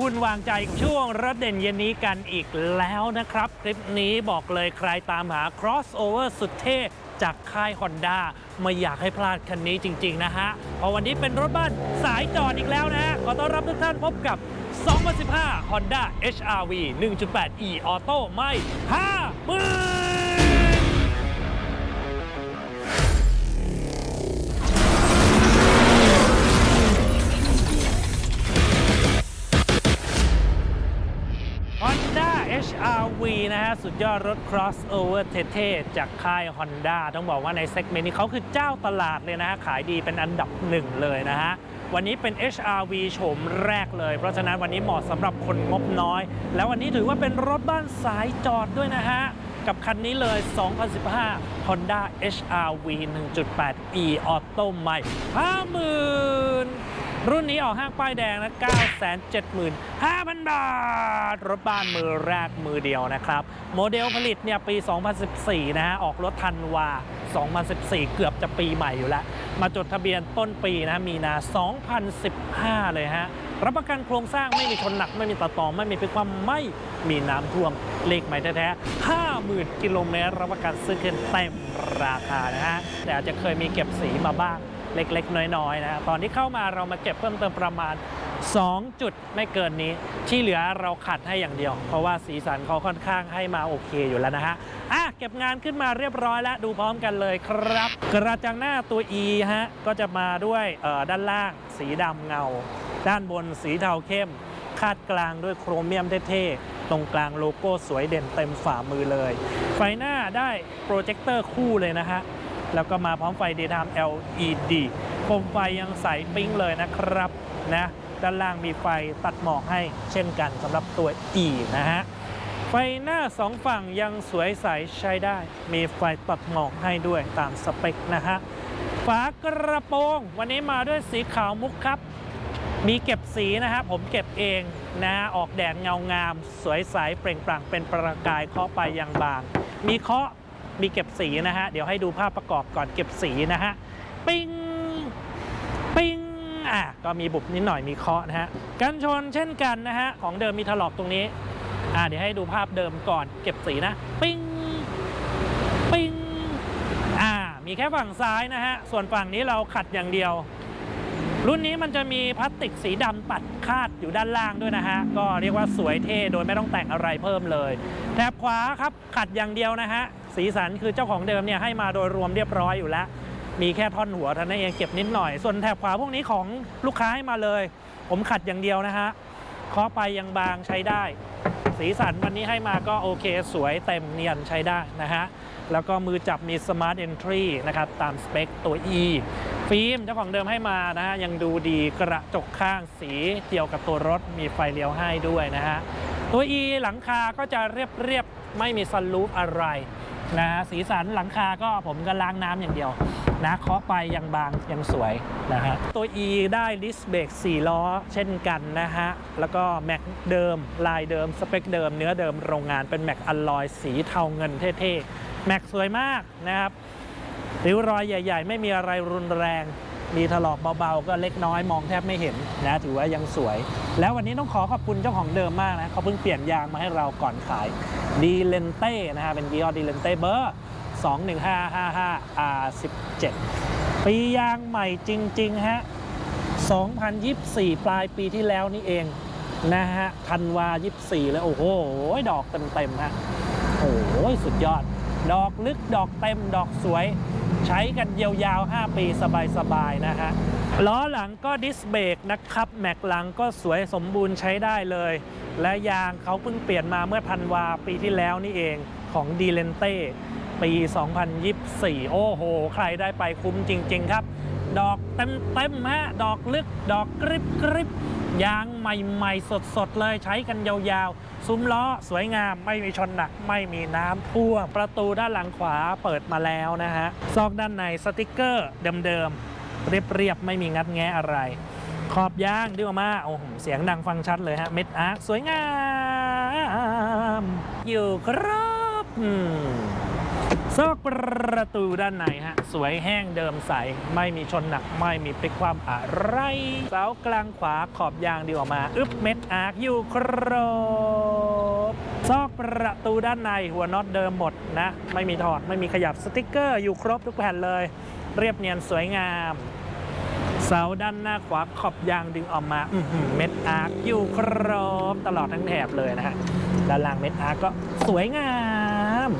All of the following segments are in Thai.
คุณวางใจช่วงรถเด่นเย็นนี้กันอีกแล้วนะครับ คลิปนี้บอกเลยใครตามหา crossover สุดเท่จากค่าย Honda ไม่อยากให้พลาดคันนี้จริง ๆ นะฮะ เพราะวันนี้เป็นรถบ้านสายจอดอีกแล้วนะ ขอต้อนรับทุกท่านพบกับ 2015 Honda HRV 1.8e Auto ไม่ 5 0 0 0 0 สุดยอดรถ crossover เท่ๆ จากค่าย Honda ต้องบอกว่าในเซกเมนต์นี้เขาคือเจ้าตลาดเลยนะฮะ ขายดีเป็นอันดับหนึ่งเลยนะฮะ วันนี้เป็น HRV โฉมแรกเลย เพราะฉะนั้นวันนี้เหมาะสำหรับคนงบน้อย แล้ววันนี้ถือว่าเป็นรถบ้านสายจอดด้วยนะฮะ กับคันนี้เลย 2015 Honda HRV 1.8 e Auto ใหม่ 50,000 รุ่นนี้ออกห้างป้ายแดงนะ 975,000 บาท รถบ้านมือแรกมือเดียวนะครับ โมเดลผลิตเนี่ยปี 2014 นะฮะ ออกรถทันวา 2014 เกือบจะปีใหม่อยู่แล้ว มาจดทะเบียนต้นปีนะมีนา 2015 เลยฮะ รับประกันโครงสร้างไม่มีชนหนัก ไม่มีตัดต่อไม่มีพิความไม่มีน้ำท่วมเลขใหม่แท้ๆ50,000 กิโลเมตรรับประกันซื้อคืนเต็มราคานะฮะ แต่อาจจะเคยมีเก็บสีมาบ้าง เล็กๆ น้อยๆนะฮะตอนที่เข้ามาเรามาเก็บเพิ่มเติมประมาณ 2 จุดไม่เกินนี้ ที่เหลือเราขัดให้อย่างเดียว เพราะว่าสีสันเขาค่อนข้างให้มาโอเคอยู่แล้วนะฮะอะเก็บงานขึ้นมาเรียบร้อยแล้วดูพร้อมกันเลยครับ กระจังหน้าตัว E ฮะก็จะมาด้วยเอ่อด้านล่าง สีดำเงา ด้านบนสีเทาเข้ม คาดกลางด้วยโครเมียมเท่ๆตรงกลางโลโก้สวยเด่นเต็มฝ่ามือเลย ไฟหน้าได้โปรเจคเตอร์คู่เลยนะฮะ แล้วก็มาพร้อมไฟ Daytime LED โคมไฟยังใสปิ้งเลยนะครับนะด้านล่างมีไฟตัดหมอกให้เช่นกันสำหรับตัว E นะฮะไฟหน้าสองฝั่งยังสวยใสใช้ได้ มีไฟตัดหมอกให้ด้วยตามสเปคนะฮะฝากระโปรงวันนี้มาด้วยสีขาวมุกครับ มีเก็บสีนะฮะผมเก็บเองนะฮะออกแดดเงางาม สวยใสเปล่งปลั่งเป็นประกายเคาะไปยังบาง มีเคาะ มีเก็บสีนะฮะ เดี๋ยวให้ดูภาพประกอบก่อนเก็บสีนะฮะ ปิ้ง ปิ้ง อะ ก็มีบุบนิดหน่อยมีเคาะนะฮะ กันชนเช่นกันนะฮะ ของเดิมมีถลอกตรงนี้ อะ เดี๋ยวให้ดูภาพเดิมก่อนเก็บสีนะ ปิ้ง ปิ้ง อ่า มีแค่ฝั่งซ้ายนะฮะ ส่วนฝั่งนี้เราขัดอย่างเดียว รุ่นนี้มันจะมีพลาสติกสีดำตัดคาดอยู่ด้านล่างด้วยนะฮะ ก็เรียกว่าสวยเท่โดยไม่ต้องแต่งอะไรเพิ่มเลย แถบขวาครับขัดอย่างเดียวนะฮะ สีสันคือเจ้าของเดิมเนี่ยให้มาโดยรวมเรียบร้อยอยู่แล้ว มีแค่ท่อนหัวท่านั้นเองเก็บนิดหน่อย ส่วนแถบขวาพวกนี้ของลูกค้าให้มาเลย ผมขัดอย่างเดียวนะฮะเคาะไปยังบางใช้ได้ สีสันวันนี้ให้มาก็โอเค สวยเต็มเนียนใช้ได้นะฮะ แล้วก็มือจับมี Smart Entry นะครับตามสเปคตัว E ฟิล์มเจ้าของเดิมให้มานะฮะยังดูดีกระจกข้างสีเกี่ยวกับตัวรถมีไฟเลี้ยวให้ด้วยนะฮะตัว E หลังคาก็จะเรียบๆไม่มีซันรูฟอะไรนะฮะสีสันหลังคาก็ผมก็ล้างน้ำอย่างเดียวนะเคาะไปยังบางยังสวยนะฮะตัว E ได้ดิสเบรก4 ล้อเช่นกันนะฮะ แล้วก็แม็กเดิม ลายเดิม สเปคเดิม เนื้อเดิมโรงงานเป็นแม็กอลลอยสีเทาเงินเท่ๆ แม็กสวยมากนะครับ ริ้วรอยใหญ่ ๆ ไม่มีอะไรรุนแรง มีถลอกเบาๆ ก็เล็กน้อยมองแทบไม่เห็นนะถือว่ายังสวย แล้ววันนี้ต้องขอขอบคุณเจ้าของเดิมมากนะเขาเพิ่งเปลี่ยนยางมาให้เราก่อนขายดีเลนเต้นะฮะเป็นยี่ห้อดีเลนเต้เบอร์ 21555 R17 ปียางใหม่จริงๆฮะ2024 ปลายปีที่แล้วนี่เองนะฮะธันวา 24 แล้วโอ้โห ดอกเต็มๆฮะโอ้โหสุดยอด ดอกลึกดอกเต็มดอกสวย ใช้กันยาวๆ 5 ปีสบายๆ นะฮะล้อหลังก็ดิสเบรกนะครับ แม็กหลังก็สวยสมบูรณ์ใช้ได้เลย และยางเขาเพิ่งเปลี่ยนมาเมื่อธันวาปีที่แล้วนี่เองของดีเลนเต้ปี 2024 โอ้โห ใครได้ไปคุ้มจริง ๆ ครับ ดอกเต็มๆฮะดอกลึกดอกกริบกริบยางใหม่ๆ สดๆ เลยใช้กันยาวๆ ซุ้มล้อสวยงามไม่มีชนหนักไม่มีน้ำท่วม ประตูด้านหลังขวาเปิดมาแล้วนะฮะ ซอกด้านในสติกเกอร์เดิมๆ เรียบๆ ไม่มีงัดแงะอะไร ขอบยางดีกว่ามาโอ้โหเสียงดังฟังชัดเลยฮะ เม็ดอาร์คสวยงาม อยู่ครับอืม ซอกประตูด้านในฮะ สวยแห้งเดิมใส ไม่มีชนหนัก ไม่มีพลิกความอะไร เสากลางขวาขอบยางดีออกมา อึบเม็ดอาร์คอยู่ครบ ซอกประตูด้านในหัวน็อตเดิมหมดนะ ไม่มีถอด ไม่มีขยับสติกเกอร์อยู่ครบทุกแผ่นเลย เรียบเนียนสวยงามเสาด้านหน้าขวาขอบยางดึงออกมาเม็ดอาร์คอยู่ครบตลอดทั้งแถบเลยนะฮะ ด้านล่างเม็ดอาร์คก็สวยงาม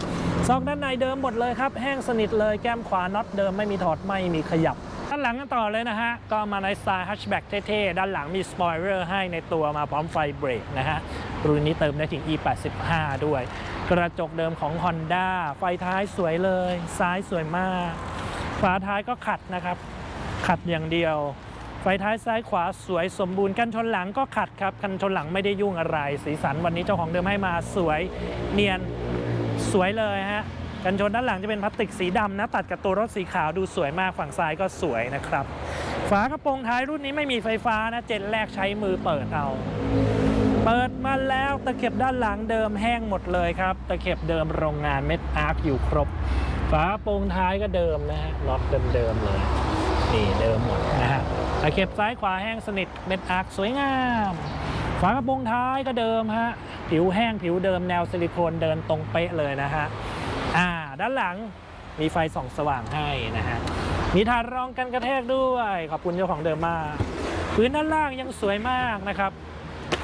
ซอกด้านในเดิมหมดเลยครับ แห้งสนิทเลยแก้มขวาน็อตเดิมไม่มีถอดไม่มีขยับ ด้านหลังกันต่อเลยนะฮะ ก็มาในสไตล์ฮัชแบ็กเท่ๆ ด้านหลังมีสปอยเลอร์ให้ในตัวมาพร้อมไฟเบรกนะฮะ รุ่นนี้เติมได้ถึง E85 ด้วย กระจกเดิมของ Honda ไฟท้ายสวยเลย ซ้ายสวยมาก ฝาท้ายก็ขัดนะครับ ขัดอย่างเดียวไฟท้ายซ้ายขวาสวยสมบูรณ์กันชนหลังก็ขัดครับ กันชนหลังไม่ได้ยุ่งอะไร สีสันวันนี้เจ้าของเดิมให้มาสวยเนียน สวยเลยฮะกันชนด้านหลังจะเป็นพลาสติกสีดำนะตัดกับตัวรถสีขาวดูสวยมากฝั่งซ้ายก็สวยนะครับ ฝากระโปรงท้ายรุ่นนี้ไม่มีไฟฟ้านะเจนแรกใช้มือเปิดเอาเปิดมาแล้วตะเข็บด้านหลังเดิมแห้งหมดเลยครับ ตะเข็บเดิมโรงงานเม็ดอาร์คอยู่ครบ ฝาโปรงท้ายก็เดิมนะฮะน็อตเดิมๆเลยนี่เดิมหมดนะฮะตะเข็บซ้ายขวาแห้งสนิทเม็ดอาร์คสวยงาม ฝากระโปรงท้ายก็เดิมฮะ ผิวแห้งผิวเดิมแนวซิลิโคนเดินตรงเป๊ะเลยนะฮะ อ่า ด้านหลังมีไฟส่องสว่างให้นะฮะ มีถาดรองกันกระแทกด้วย ขอบคุณเจ้าของเดิมมากพื้นด้านล่างยังสวยมากนะครับ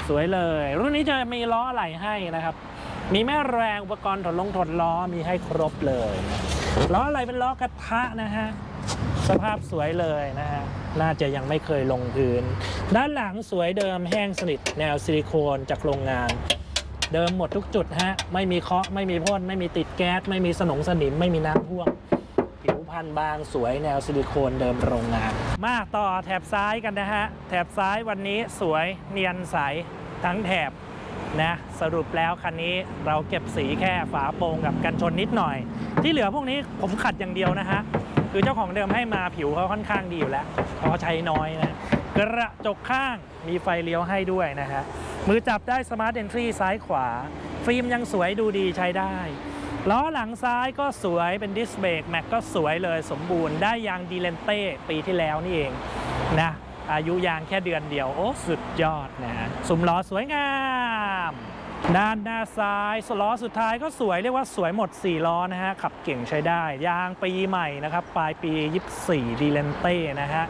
สวยเลย รุ่นนี้จะมีล้ออะไหล่ให้นะครับ มีแม่แรงอุปกรณ์ถอดลงถอดล้อมีให้ครบเลย ล้ออะไรเป็นล้อกระทะนะฮะสภาพสวยเลยนะฮะ น่าจะยังไม่เคยลงพื้น ด้านหลังสวยเดิมแห้งสนิทแนวซิลิโคนจากโรงงาน เดิมหมดทุกจุดฮะ ไม่มีเคาะ ไม่มีพ่น ไม่มีติดแก๊ส ไม่มีสนงสนิม ไม่มีน้ำท่วม ผิวพันธุ์บางสวยแนวซิลิโคนเดิมโรงงาน มาต่อแถบซ้ายกันนะฮะ แถบซ้ายวันนี้สวยเนียนใสทั้งแถบนะสรุปแล้วคันนี้เราเก็บสีแค่ฝาโปร่งกับกันชนนิดหน่อย ที่เหลือพวกนี้ผมขัดอย่างเดียวนะฮะ คือเจ้าของเดิมให้มาผิวเขาค่อนข้างดีอยู่แล้วเพราะใช้น้อยนะกระจกข้างมีไฟเลี้ยวให้ด้วยนะฮะมือจับได้สมาร์ทเอนทรีซ้ายขวา ฟิล์มยังสวยดูดีใช้ได้ล้อหลังซ้ายก็สวยเป็นดิสเบรกแม็กก็สวยเลยสมบูรณ์ได้ยางดีเลนเต้ปีที่แล้วนี่เองนะอายุยางแค่เดือนเดียว โอ้ สุดยอดนะฮะสุมล้อสวยงาม ด้านหน้าซ้ายสล้อสุดท้ายก็สวยเรียกว่าสวยหมด 4 ล้อนะฮะ ขับเก่งใช้ได้ ยางปีใหม่นะครับ ปลายปี 24 ดีเลนเต้นะฮะ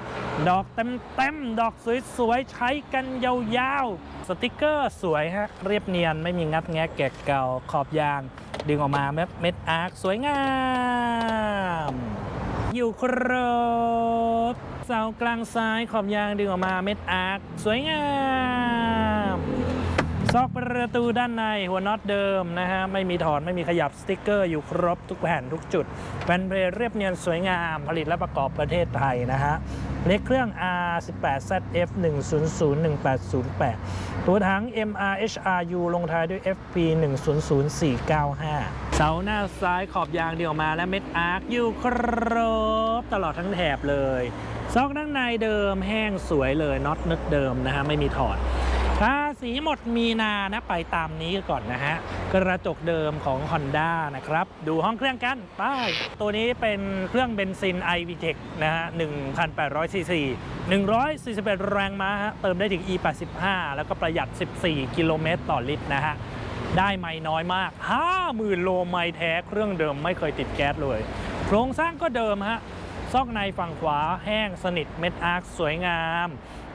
ดอกเต็มๆดอกสวยๆ ใช้กันยาวๆ สติกเกอร์สวยฮะ เรียบเนียนไม่มีงัดแงะแกะเก่าขอบยาง ดึงออกมาแบบเม็ดอาร์คสวยงาม อยู่ครบเสากลางซ้ายขอบยางดึงออกมาเม็ดอาร์คสวยงาม ซอกประตูด้านในหัวน็อตเดิมนะฮะ ไม่มีถอดไม่มีขยับสติกเกอร์อยู่ครบทุกแผ่นทุกจุดแผ่นเพลเรียบเนียนสวยงามผลิตและประกอบประเทศไทยนะฮะเลขเครื่อง R18ZF 1001808 ตัวถัง MRHRU ลงท้ายด้วย FP 100495 เสาหน้าซ้ายขอบยางเดียวมาและเม็ดอาร์คอยู่ครบ ตลอดทั้งแถบเลย ซอกด้านในเดิมแห้งสวยเลยน็อตนึกเดิมนะฮะ ไม่มีถอดภา ษีหมดมีนานะไปตามนี้ก่อนนะฮะ กระจกเดิมของ Honda นะครับ ดูห้องเครื่องกันไป้ายตัวนี้เป็นเครื่องเบนซิน iVTEC นะฮะ1,800ซีซี141 แรงม้าเติมได้ถึง E85 แล้วก็ประหยัด 14 กิโลเมตรต่อลิตรนะฮะ ได้ไม่น้อยมาก 50,000 โลไม่แท้เครื่องเดิมไม่เคยติดแก๊สเลย โครงสร้างก็เดิมฮะซอกในฝั่งขวาแห้งสนิทเม็ดอาร์คสวยงาม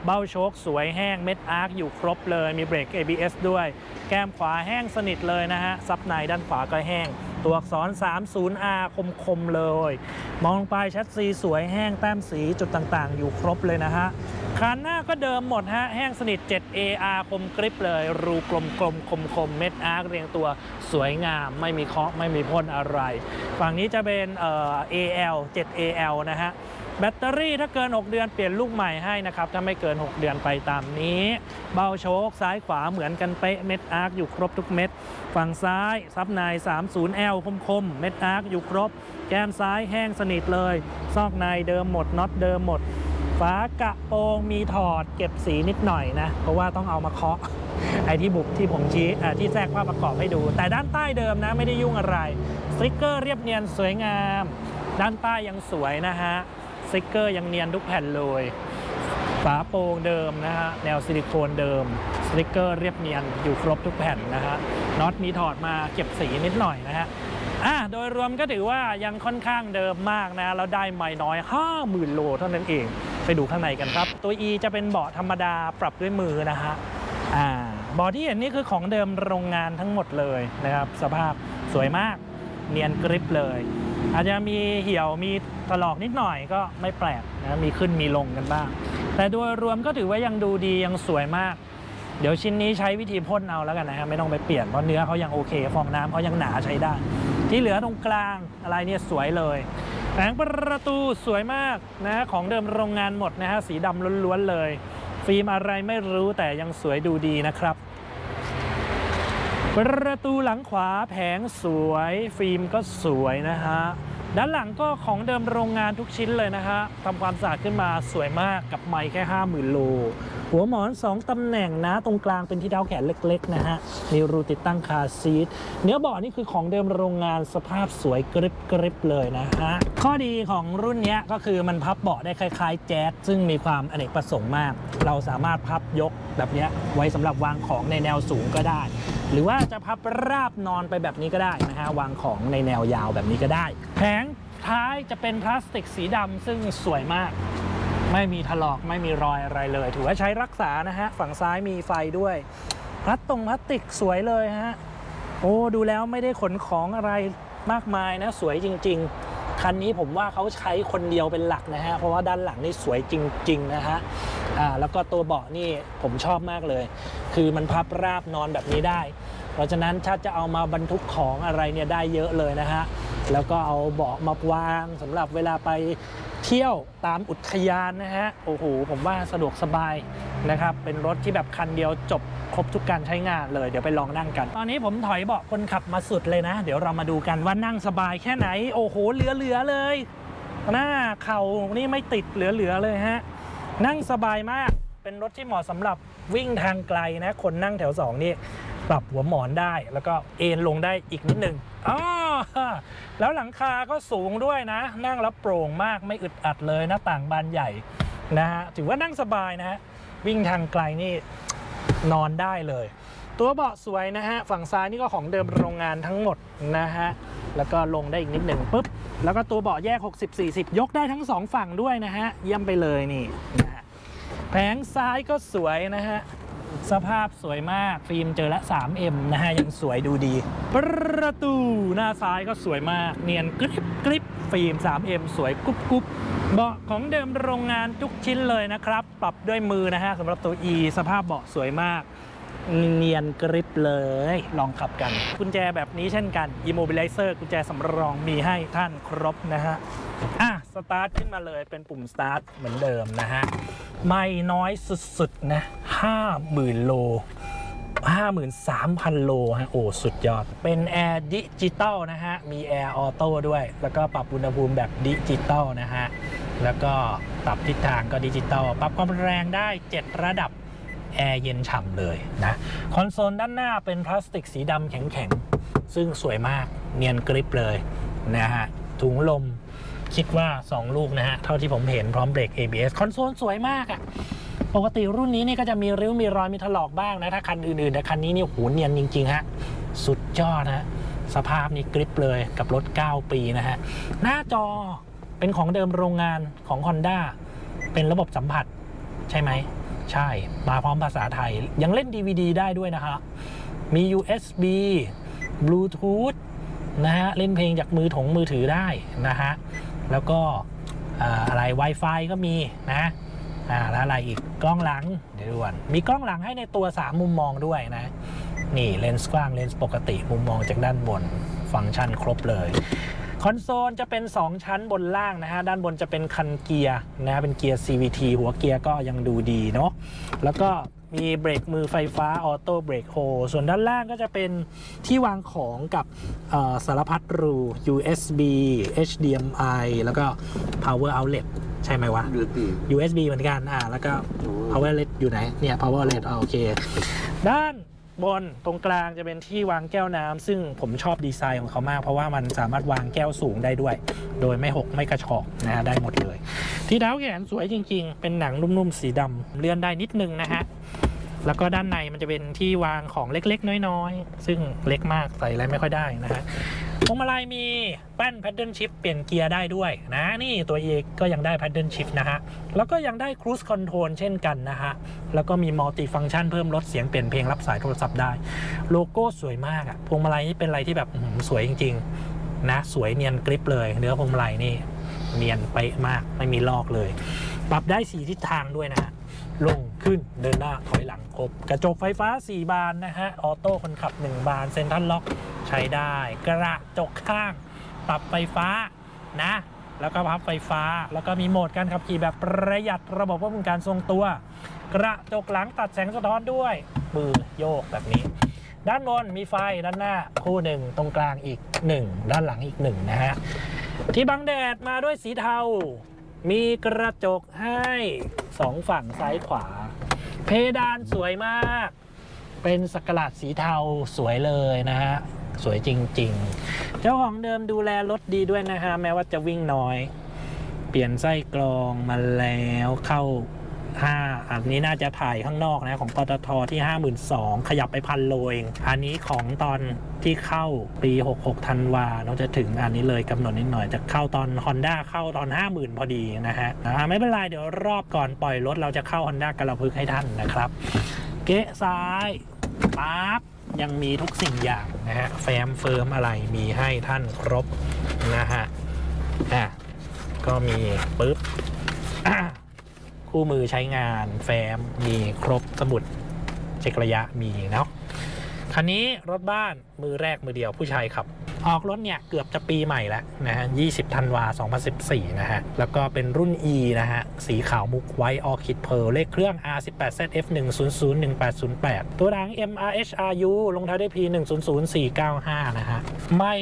เบ้าโชคสวยแห้งเม็ดอาร์คอยู่ครบเลย มีเบรก ABS ด้วย แก้มขวาแห้งสนิทเลยนะฮะ ซับในด้านขวาก็แห้ง ตัวอักษร 30R คมๆเลย มองไปชัดซีสวยแห้งแต้มสีจุดต่างๆ อยู่ครบเลยนะฮะคันหน้าก็เดิมหมดฮะ แห้งสนิท 7AR คมกริบเลย รูกลมๆคมๆเม็ดอาร์คเรียงตัวสวยงาม ไม่มีเคาะไม่มีพ่นอะไร ฝั่งนี้จะเป็นเอ่อ AL 7AL นะฮะ แบตเตอรี่ถ้าเกิน 6 เดือนเปลี่ยนลูกใหม่ให้นะครับ ถ้าไม่เกิน 6 เดือนไปตามนี้ เบาโชคซ้ายขวาเหมือนกันเป๊ะเม็ดอาร์คอยู่ครบทุกเม็ด ฝั่งซ้ายซับใน 30L คมๆ เม็ดอาร์คอยู่ครบ แก้มซ้ายแห้งสนิทเลย ซอกในเดิมหมดน็อตเดิมหมดฝากระโปรงมีถอดเก็บสีนิดหน่อยนะ เพราะว่าต้องเอามาเคาะไอที่บุกที่ผมชี้ที่แทรกภาพประกอบให้ดู แต่ด้านใต้เดิมนะไม่ได้ยุ่งอะไร สติ๊กเกอร์เรียบเนียนสวยงาม ด้านใต้ยังสวยนะฮะ สติกเกอร์ยังเนียนทุกแผ่นเลย ฝาโปร่งเดิมนะฮะแนวซิลิโคนเดิมสติกเกอร์เรียบเนียนอยู่ครบทุกแผ่นนะฮะน็อตมีถอดมาเก็บสีนิดหน่อยนะฮะอะโดยรวมก็ถือว่ายังค่อนข้างเดิมมากนะแล้วได้ไม่น้อย 50,000 โลเท่านั้นเอง ไปดูข้างในกันครับ ตัว E จะเป็นเบาะธรรมดาปรับด้วยมือนะฮะอ่าเบาะที่เห็นนี่คือของเดิมโรงงานทั้งหมดเลยนะครับ สภาพสวยมากเนียนกริปเลย อาจจะมีเหี่ยวมีถลอกนิดหน่อยก็ไม่แปลกนะมีขึ้นมีลงกันบ้าง แต่โดยรวมก็ถือว่ายังดูดียังสวยมาก เดี๋ยวชิ้นนี้ใช้วิธีพ่นเอาแล้วกันนะฮะไม่ต้องไปเปลี่ยนเพราะเนื้อเขายังโอเค ฟองน้ำเขายังหนาใช้ได้ ที่เหลือตรงกลางอะไรเนี่ยสวยเลยแผงประตูสวยมากนะของเดิมโรงงานหมดนะฮะสีดำล้วนๆเลย ฟิล์มอะไรไม่รู้แต่ยังสวยดูดีนะครับ ประตูหลังขวาแผงสวย ฟิล์มก็สวยนะฮะ ด้านหลังก็ของเดิมโรงงานทุกชิ้นเลยนะฮะทำความสะอาดขึ้นมาสวยมากกับไม้แค่ 50,000 โล หัวหมอน 2 ตำแหน่งนะ ตรงกลางเป็นที่เท้าแขนเล็กๆ นะฮะ มีรูติดตั้งคาซีทเนื้อเบาะนี่คือของเดิมโรงงานสภาพสวยกริบกริบเลยนะฮะ ข้อดีของรุ่นนี้ก็คือมันพับเบาะได้คล้ายๆ แจ๊สซึ่งมีความอเนกประสงค์มาก เราสามารถพับยกแบบนี้ไว้สำหรับวางของในแนวสูงก็ได้ หรือว่าจะพับราบนอนไปแบบนี้ก็ได้นะฮะวางของในแนวยาวแบบนี้ก็ได้แผงท้ายจะเป็นพลาสติกสีดำซึ่งสวยมากไม่มีถลอกไม่มีรอยอะไรเลย ถือว่าใช้รักษานะฮะ ฝั่งซ้ายมีไฟด้วยพลาสตรงพลาสติกสวยเลยฮะ โอ้ดูแล้วไม่ได้ขนของอะไรมากมายนะ สวยจริง ๆ คันนี้ผมว่าเขาใช้คนเดียวเป็นหลักนะฮะ เพราะว่าด้านหลังนี่สวยจริง ๆ นะฮะ อ่าแล้วก็ตัวเบาะนี่ผมชอบมากเลย คือมันพับราบนอนแบบนี้ได้ เพราะฉะนั้นถ้าจะเอามาบรรทุกของอะไรเนี่ยได้เยอะเลยนะฮะแล้วก็เอาเบาะมาวางสำหรับเวลาไปเที่ยวตามอุทยานนะฮะโอ้โหผมว่าสะดวกสบายนะครับเป็นรถที่แบบคันเดียวจบครบทุกการใช้งานเลยเดี๋ยวไปลองนั่งกัน ตอนนี้ผมถอยเบาะคนขับมาสุดเลยนะ เดี๋ยวเรามาดูกันว่านั่งสบายแค่ไหน โอ้โหเหลือๆเลยหน้าเข่านี่ไม่ติดเหลือๆเลยฮะ นั่งสบายมาก เป็นรถที่เหมาะสำหรับวิ่งทางไกลนะ คนนั่งแถวสองนี่ ปรับหัวหมอนได้ แล้วก็เอนลงได้อีกนิดหนึ่งอ๋อแล้วหลังคาก็สูงด้วยนะ นั่งแล้วโปร่งมากไม่อึดอัดเลยหน้าต่างบานใหญ่นะฮะ ถือว่านั่งสบายนะฮะ วิ่งทางไกลนี่นอนได้เลย ตัวเบาะสวยนะฮะ ฝั่งซ้ายนี่ก็ของเดิมโรงงานทั้งหมดนะฮะ แล้วก็ลงได้อีกนิดหนึ่งปุ๊บ แล้วก็ตัวเบาะแยก 60-40 ยกได้ทั้งสองฝั่งด้วยนะฮะ เยี่ยมไปเลยนี่นะ แผงซ้ายก็สวยนะฮะ สภาพสวยมากฟิล์มเจอละ 3M นะฮะ ยังสวยดูดี ประตูหน้าซ้ายก็สวยมาก เนียนกริบกริบฟิล์ม 3M สวยกุ๊บกุ๊บเบาะของเดิมโรงงานทุกชิ้นเลยนะครับ ปรับด้วยมือนะฮะสำหรับตัว E สภาพเบาะสวยมาก เนียนกริบเลย ลองขับกัน กุญแจแบบนี้เช่นกัน Immobilizer กุญแจสำรองมีให้ท่านครบนะฮะอะ สตาร์ทขึ้นมาเลยเป็นปุ่มสตาร์ทเหมือนเดิมนะฮะ ไม่น้อยสุดๆนะ50,000โล53,000 โลฮะโอ้ สุดยอด เป็นแอร์ดิจิตอลนะฮะ มีแอร์ออโต้ด้วย แล้วก็ปรับอุณหภูมิแบบดิจิตอลนะฮะ แล้วก็ปรับทิศทางก็ดิจิตอลปรับความแรงได้ 7 ระดับแอร์เย็นฉ่ำเลยนะ คอนโซลด้านหน้าเป็นพลาสติกสีดำแข็งๆ ซึ่งสวยมากเนียนกริบเลยนะฮะ ถุงลม คิดว่า 2 ลูกนะฮะ เท่าที่ผมเห็นพร้อมเบรก ABS คอนโซลสวยมากอะ่ะ ปกติรุ่นนี้นี่ก็จะมีริ้วมีรอยมีถลอกบ้างนะ ถ้าคันอื่นๆ แต่คันนี้นี่โหเนียนจริง ๆ ฮะ สุดยอดนะสภาพนี่กริบเลยกับรถ 9 ปีนะฮะ หน้าจอเป็นของเดิมโรงงานของ Honda เป็นระบบสัมผัสใช่ไหม ใช่ มาพร้อมภาษาไทย ยังเล่น DVD ได้ด้วยนะฮะ มี USB Bluetooth นะฮะ เล่นเพลงจากมือถงมือถือได้นะฮะ แล้วก็อะไร Wi-Fi ก็มีนะอ่าแล้วอะไรอีกกล้องหลังเดี๋ยวดูก่อนมีกล้องหลังให้ในตัว 3 มุมมองด้วยนะ นี่เลนส์กว้างเลนส์ปกติมุมมองจากด้านบนฟังก์ชันครบเลยคอนโซลจะเป็น 2 ชั้นบนล่างนะฮะ ด้านบนจะเป็นคันเกียร์นะเป็นเกียร์ CVT หัวเกียร์ก็ยังดูดีเนาะแล้วก็ มีเบรกมือไฟฟ้าออโต้เบรกโฮส่วนด้านล่างก็จะเป็นที่วางของกับเอ่อสารพัดรู USB HDMI แล้วก็ power outlet ใช่ไหมวะดูตี USB เหมือนกันอ่าแล้วก็ power outlet อยู่ไหน เนี่ย power outlet อ่าโอเค ด้าน บนตรงกลางจะเป็นที่วางแก้วน้ำซึ่งผมชอบดีไซน์ของเขามาก เพราะว่ามันสามารถวางแก้วสูงได้ด้วย โดยไม่หกไม่กระชอกนะฮะได้หมดเลย ที่เท้าแขนสวยจริง ๆ เป็นหนังนุ่มๆสีดำเลื่อนได้นิดนึงนะฮะแล้วก็ด้านในมันจะเป็นที่วางของเล็กๆ น้อยๆ ซึ่งเล็กมากใส่อะไรไม่ค่อยได้นะฮะ พวงมาลัยมีแป้น paddle shift เปลี่ยนเกียร์ได้ด้วยนะนี่ตัว E ก็ยังได้ paddle shift นะฮะ แล้วก็ยังได้ cruise control เช่นกันนะฮะ แล้วก็มี multi function เพิ่มลดเสียงเปลี่ยนเพลงรับสายโทรศัพท์ได้ โลโก้สวยมากอะพวงมาลัยนี่เป็นอะไรที่แบบสวยจริง ๆ นะ สวยเนียนกริปเลย เนื้อพวงมาลัยนี่เนียนเป๊ะมากไม่มีลอกเลย ปรับได้สีทิศทางด้วยนะฮะ ลงขึ้นเดินหน้าถอยหลังครบ กระจกไฟฟ้า 4 บานนะฮะ ออโต้คนขับ 1 บานเซ็นทรัลล็อกใช้ได้ กระจกข้างปรับไฟฟ้านะ แล้วก็พับไฟฟ้า แล้วก็มีโหมดการขับขี่แบบประหยัดระบบควบคุมการทรงตัว กระจกหลังตัดแสงสะท้อนด้วยมือโยกแบบนี้ ด้านบนมีไฟด้านหน้าคู่หนึ่งตรงกลางอีกหนึ่งด้านหลังอีกหนึ่งนะฮะที่บังแดดมาด้วยสีเทา มีกระจกให้สองฝั่งซ้ายขวา เพดานสวยมาก เป็นสกกลาดสีเทาสวยเลยนะฮะ สวยจริง ๆ เจ้าของเดิมดูแลรถดีด้วยนะฮะ แม้ว่าจะวิ่งน้อย เปลี่ยนไส้กรองมาแล้วเข้า 5อันนี้น่าจะถ่ายข้างนอกนะของปตทที่ 52,000 ขยับไปพันโลเอง อันนี้ของตอนที่เข้าปี 66ธันวาเราจะถึงอันนี้เลยกำหนดนิดหน่อยจะเข้าตอน Honda เข้าตอน 50,000 พอดีนะฮะไม่เป็นไรเดี๋ยวรอบก่อนปล่อยรถเราจะเข้า Honda กระพึกให้ท่านนะครับ เกะซ้ายปั๊บยังมีทุกสิ่งอย่างนะฮะแฟมเฟิร์มอะไรมีให้ท่านครบนะฮะอะก็มีปึ๊บ คู่มือใช้งานแฟ้มมีครบสมุดเช็คระยะมีเนาะคันนี้รถบ้านมือแรกมือเดียวผู้ชายขับ ออกรถเนี่ยเกือบจะปีใหม่แล้วนะฮะ 20 ธันวา 2014 นะฮะ แล้วก็เป็นรุ่น E นะฮะ สีขาวมุกไว้ออคิดเพลเลขเครื่อง R18ZF1001808 ตัวดัง MRHRU ลงท้ายด้วย P 100495 นะฮะ ไม่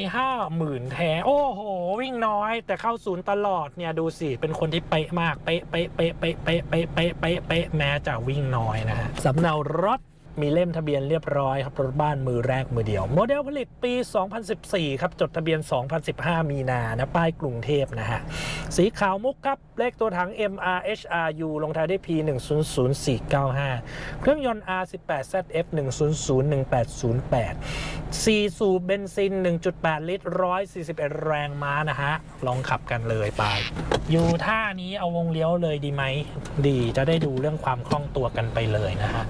50,000แท้ โอ้โห วิ่งน้อย แต่เข้าศูนย์ตลอดเนี่ย ดูสิ เป็นคนที่เป๊ะมาก เป๊ะ เป๊ะ เป๊ะ เป๊ะ เป๊ะ เป๊ะ เป๊ะ เป๊ะเป๊ะแม้จะวิ่งน้อยนะฮะสำเนารถ มีเล่มทะเบียนเรียบร้อยครับรถบ้านมือแรกมือเดียว โมเดลผลิตปี 2014 ครับ จดทะเบียน 2015 มีนานะป้ายกรุงเทพนะฮะ สีขาวมุกครับ เลขตัวถัง MRHRU ลงท้ายด้วย P 100495 เครื่องยนต์ R18ZF 1001808 4 สูบเบนซิน 1.8 ลิตร 141 แรงม้านะฮะ ลองขับกันเลยไป อยู่ท่านี้เอาวงเลี้ยวเลยดีไหม ดีจะได้ดูเรื่องความคล่องตัวกันไปเลยนะฮะ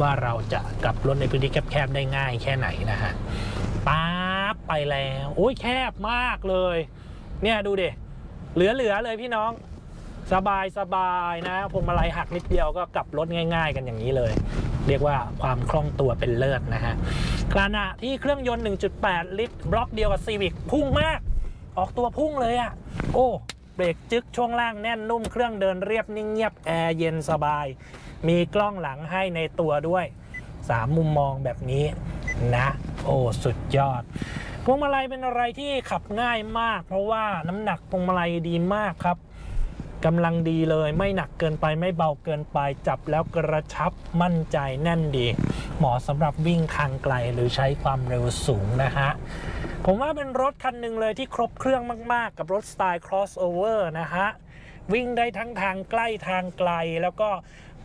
ว่าเราจะกลับรถในพื้นที่แคบๆได้ง่ายแค่ไหนนะฮะป๊าบไปแล้วโอ้ยแคบมากเลย เนี่ยดูดิเหลือๆเลยพี่น้องสบายสบายนะพวงมาลัยหักนิดเดียวก็กลับรถง่าย ๆ กันอย่างนี้เลย เรียกว่าความคล่องตัวเป็นเลิศนะฮะขณะที่เครื่องยนต์ 1.8 ลิตร บล็อกเดียวกับซีวิ c พุ่งมาก ออกตัวพุ่งเลยอะ่ะ โอ้เบรกจึกช่วงล่างแน่นนุ่มเครื่องเดินเรียบนิ่งเงียบแอร์เย็นสบาย มีกล้องหลังให้ในตัวด้วย 3 มุมมองแบบนี้นะ โอ้สุดยอด พวงมาลัยเป็นอะไรที่ขับง่ายมาก เพราะว่าน้ำหนักพวงมาลัยดีมากครับกำลังดีเลยไม่หนักเกินไปไม่เบาเกินไปจับแล้วกระชับมั่นใจแน่นดี เหมาะสำหรับวิ่งทางไกลหรือใช้ความเร็วสูงนะฮะ ผมว่าเป็นรถคันหนึ่งเลยที่ครบเครื่องมาก ๆ กับรถสไตล์ crossover นะฮะวิ่งได้ทั้งทางใกล้ทางไกล แล้วก็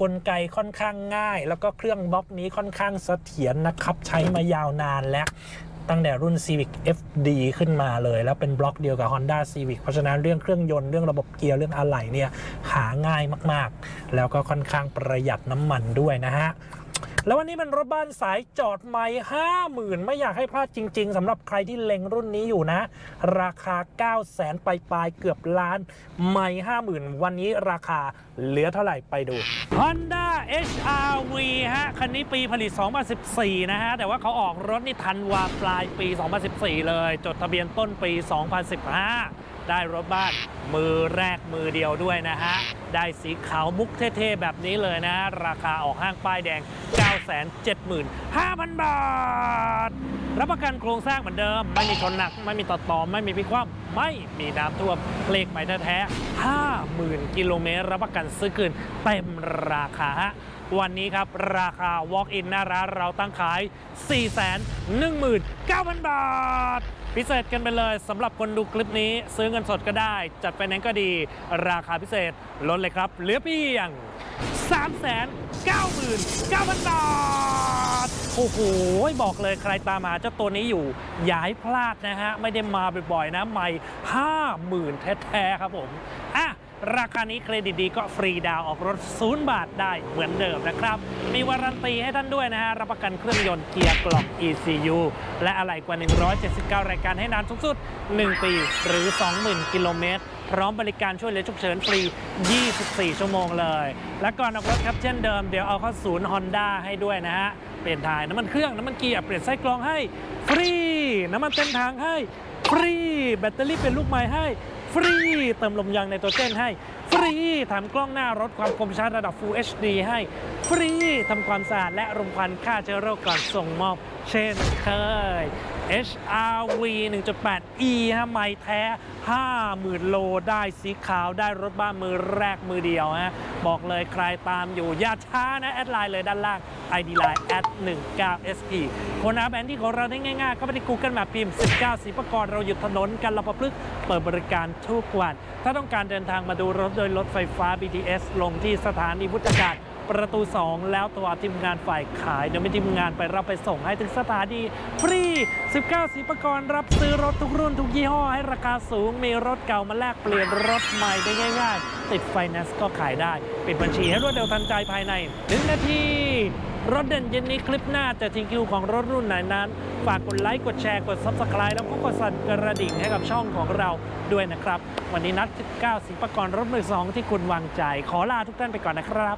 กลไกค่อนข้างง่าย แล้วก็เครื่องบล็อกนี้ค่อนข้างเสถียรนะครับ ใช้มายาวนานแล้วตั้งแต่รุ่น Civic FD ขึ้นมาเลย แล้วเป็นบล็อกเดียวกับ Honda Civic เพราะฉะนั้นเรื่องเครื่องยนต์เรื่องระบบเกียร์เรื่องอะไหล่เนี่ยหาง่ายมากๆ แล้วก็ค่อนข้างประหยัดน้ำมันด้วยนะฮะ แล้ววันนี้เป็นรถบ้านสายจอดไม่ห้าหมื่นไม่อยากให้พลาดจริง ๆสำหรับใครที่เล็งรุ่นนี้อยู่นะ ราคา 9 0 0แสนปลายๆเกือบล้านไม่ห้าหมื่นวันนี้ราคาเหลือเท่าไหร่ไปดู Honda HRV ฮะ คันนี้ปีผลิต 2014 นะฮะ แต่ว่าเขาออกรถนี่ทันวาปลายปี 2014 เลย จดทะเบียนต้นปี 2015 ได้รถบ้านมือแรกมือเดียวด้วยนะฮะ ได้สีขาวมุกเท่ๆ แบบนี้เลยนะ ราคาออกห้างป้ายแดง 575,000 บาท รับประกันโครงสร้างเหมือนเดิม ไม่มีชนหนัก ไม่มีต่อต่อไม่มีพิกคว่ำไม่มีน้ำท่วมเลขใหม่แท้ๆ50,000 กิโลเมตร รับประกันซื้อคืนเต็มราคาฮะวันนี้ครับ ราคา Walk in หน้าร้านเราตั้งขาย 419,000 บาท พิเศษกันไปเลยสำหรับคนดูคลิปนี้ ซื้อเงินสดก็ได้ จัดไฟแนนซ์ก็ดี ราคาพิเศษลดเลยครับ เหลือเพียง 399,000 บาท โอ้โห บอกเลยใครตามหาเจ้าตัวนี้อยู่ อย่าให้พลาดนะฮะ ไม่ได้มาบ่อยๆนะ ใหม่ 50,000 แท้ ๆ ครับผม อะ ราคานี้เครดิตดีก็ฟรีดาวออกรถ 0 บาทได้เหมือนเดิมนะครับ มีวารันตีให้ท่านด้วยนะฮะ รับประกันเครื่องยนต์เกียร์กล่อง ECU และอะไหล่กว่า 179 รายการให้นานสูงสุด 1 ปีหรือ 20,000 กิโลเมตร พร้อมบริการช่วยเหลือฉุกเฉินฟรี 24 ชั่วโมงเลย และก่อนออกรถครับเช่นเดิมเดี๋ยวเอาเข้าศูนย์ Honda ให้ด้วยนะฮะ เปลี่ยนถ่ายน้ำมันเครื่องน้ำมันเกียร์เปลี่ยนไส้กรองให้ฟรี น้ำมันเต็มทางให้ฟรี แบตเตอรี่เป็นลูกไม้ให้ ฟรี เติมลมยางในตัวเจนให้ฟรีทำกล้องหน้ารถความคมชัดระดับ Full HD ให้ ฟรีทำความสะอาดและรมควันฆ่าเชื้อโรคก่อนส่งมอบ เช่นเคย HRV 1.8 E ฮะไม่แท้ 50,000 โลได้สีขาวได้รถบ้านมือแรกมือเดียวฮะบอกเลยใครตามอยู่ อย่าช้านะ แอดไลน์เลยด้านล่าง ID Line แอด19 SP คนหาแผนที่ของเราได้ง่ายๆ ก็ไปที่ Google Map พิมพ์ 19สีประกรณ์เราอยู่ถนนกันเราประพฤกเปิดบริการทุกวัน ถ้าต้องการเดินทางมาดูรถโดยรถไฟฟ้า BTS ลงที่สถานีพุทธการ ประตู 2 แล้วตัวทีมงานฝ่ายขายเดี๋ยวมีทีมงานไปรับไปส่งให้ถึงสถานีฟรี 19 สีประกรณ์รับซื้อรถทุกรุ่นทุกยี่ห้อให้ราคาสูงมีรถเก่ามาแลกเปลี่ยนรถใหม่ได้ง่ายๆ ติดไฟแนนซ์ก็ขายได้ ปิดบัญชีให้รวดเร็วทันใจภายใน1นาทีรถเด่นเย็นนี้คลิปหน้าจะทิ้งคิวของรถรุ่นไหนนั้น ฝากกดไลค์ กดแชร์ กด Subscribe แล้วก็กดสั่นกระดิ่งให้กับช่องของเราด้วยนะครับ วันนี้นัด 19สิงปกรณ์รถมือสองที่คุณวางใจ ขอลาทุกท่านไปก่อนนะครับ